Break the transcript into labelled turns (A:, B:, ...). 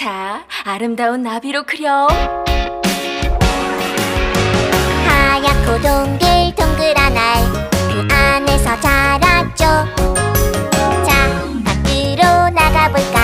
A: 자, 아름다운 나비로 그려.
B: 하얗고 동글 동글한 알 그 안에서 자랐죠 자 밖으로 나가볼까